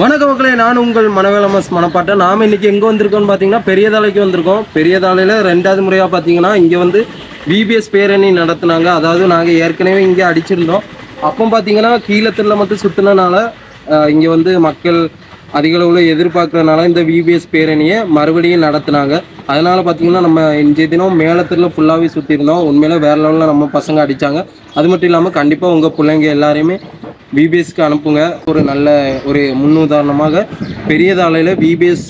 வணக்க மக்களே நான் உங்கள் மனவேலமஸ் மனப்பாட்டை. நாம் இன்றைக்கி எங்கே வந்திருக்கோம்னு பார்த்தீங்கன்னா பெரியதாலைக்கு வந்திருக்கோம். பெரியதாலையில் ரெண்டாவது முறையாக பார்த்தீங்கன்னா இங்கே வந்து விபிஎஸ் பேரணி நடத்துனாங்க. அதாவது நாங்கள் ஏற்கனவே இங்கே அடிச்சிருந்தோம். அப்போ பார்த்தீங்கன்னா கீழத்தில் மட்டும் சுற்றினனால இங்கே வந்து மக்கள் அதிக அளவில் எதிர்பார்க்கறதுனால இந்த விபிஎஸ் பேரணியை மறுபடியும் நடத்துனாங்க. அதனால் பார்த்தீங்கன்னா நம்ம இன்றைய தினம் மேலத்தில் ஃபுல்லாகவே சுற்றிருந்தோம் உண்மையில வேற லெவலில் நம்ம பசங்க அடித்தாங்க அது மட்டும் இல்லாமல் கண்டிப்பாக உங்கள் பிள்ளைங்க எல்லாரையுமே விபிஎஸ்க்கு அனுப்புங்க. ஒரு நல்ல ஒரு முன்னுதாரணமாக பெரியதாலையில் விபிஎஸ்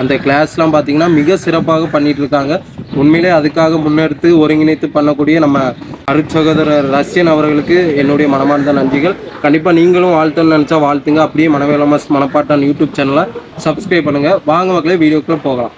அந்த கிளாஸ்லாம் பார்த்தீங்கன்னா மிக சிறப்பாக பண்ணிட்டு இருக்காங்க உண்மையிலே அதுக்காக முன்னெடுத்து ஒருங்கிணைத்து பண்ணக்கூடிய நம்ம அருட்சகோதரர் ரஷ்யன் அவர்களுக்கு என்னுடைய மனமார்ந்த நன்றிகள். கண்டிப்பாக நீங்களும் வாழ்த்தணும்னு நினச்சா வாழ்த்துங்க. அப்படியே மனவேலமஸ் மனப்பாட்டான் யூடியூப் சேனலை சப்ஸ்கிரைப் பண்ணுங்கள் வாங்க மக்களே வீடியோக்குள்ளே போகலாம்.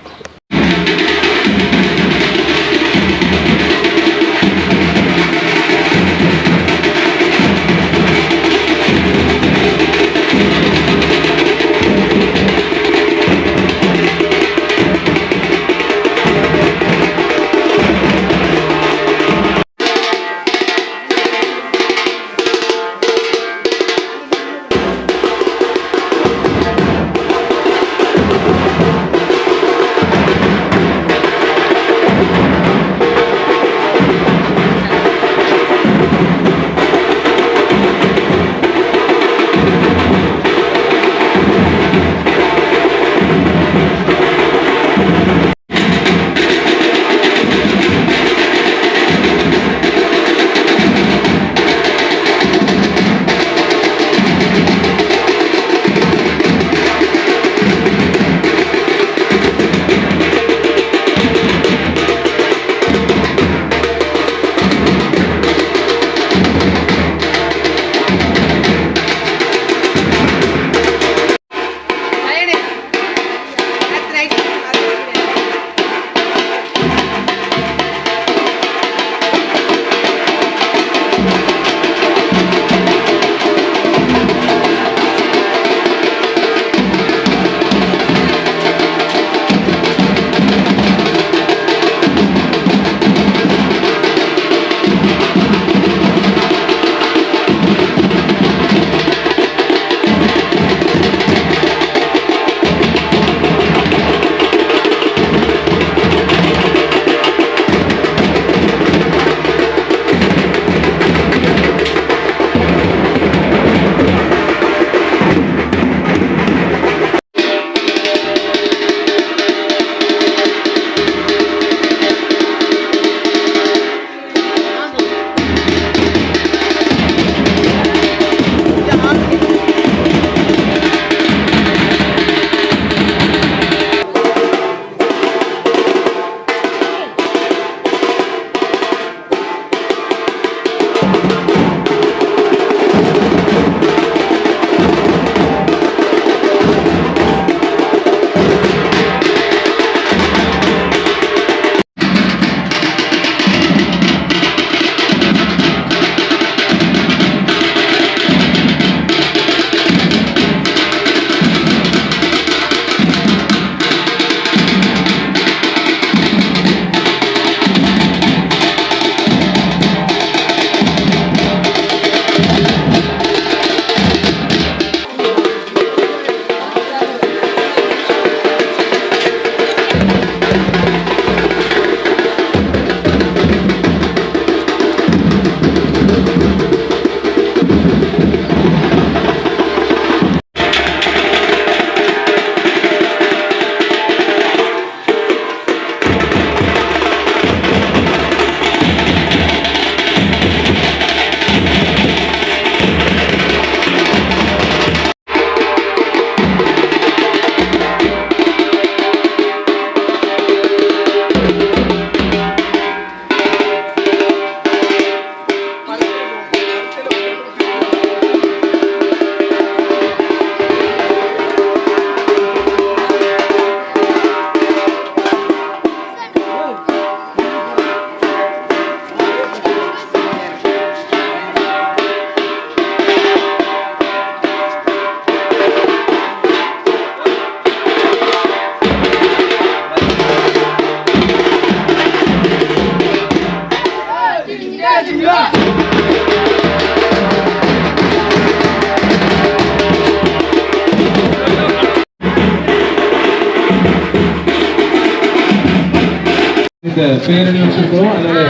இந்த பேரணி வச்சிருக்கோம். அதனால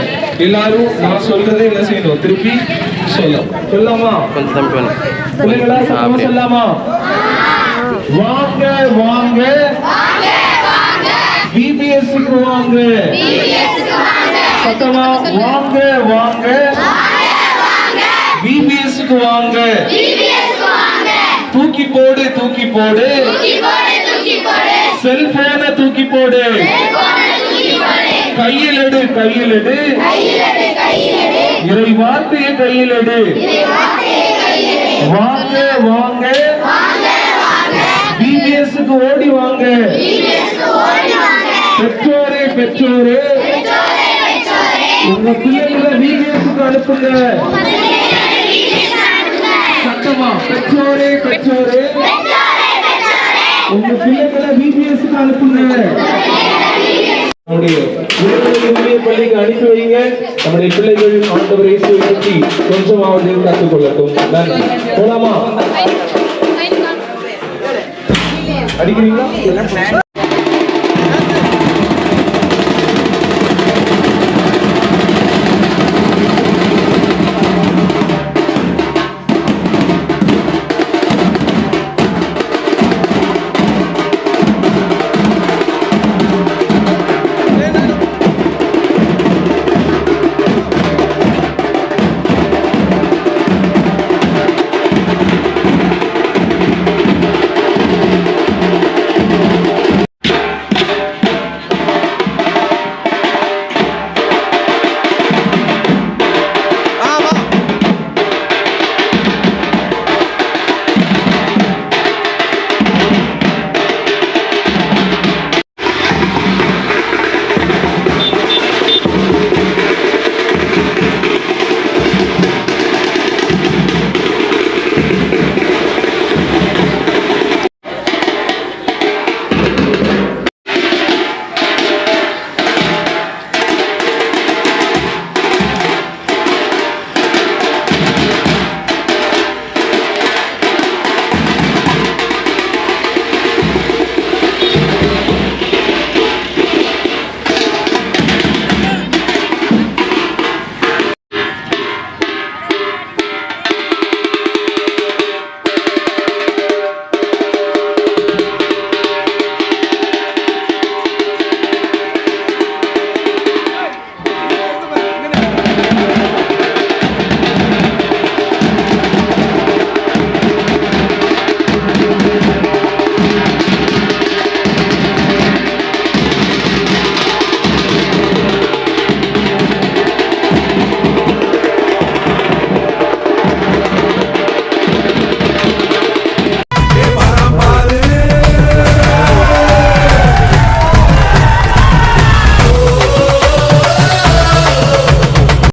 எல்லாரும் நான் சொல்றதே என்ன செய்யணும். திருப்பி சொல்லும் சொல்லாமா கொஞ்சம் பிள்ளைகளா சத்தமா சொல்லாமா வாங்க வாங்க. பிபிஎஸ்சிக்கு வாங்க. சத்தமா வாங்க வாங்க. பிபிஎஸ்க்கு வாங்க. தூக்கி போடு தூக்கி போடு. செல்போனை தூக்கி போடு. கையில் எடு கையில் எடு. இறை வார்த்தையை கையில் எடு. வாங்க வாங்க. பிபிஎஸ்க்கு ஓடி வாங்க. பெற்றோரே பெற்றோரே. உங்க பிள்ளைகளை பிபிஎஸ்க்கு அனுப்புங்க சத்தமா? பெற்றோரே பெற்றோரே. உங்க பிள்ளைகளை பிபிஎஸ்க்கு அனுப்புங்க. நம்முடைய பள்ளிக்கு அனுப்பி வைங்க. நம்முடைய பிள்ளைகள் ஆண்டவர் இயேசுவை பற்றி கொஞ்சமாவது கற்றுக்கொள்ளட்டும் நன்றி. போலாமா? அடிக்கிறீங்களா?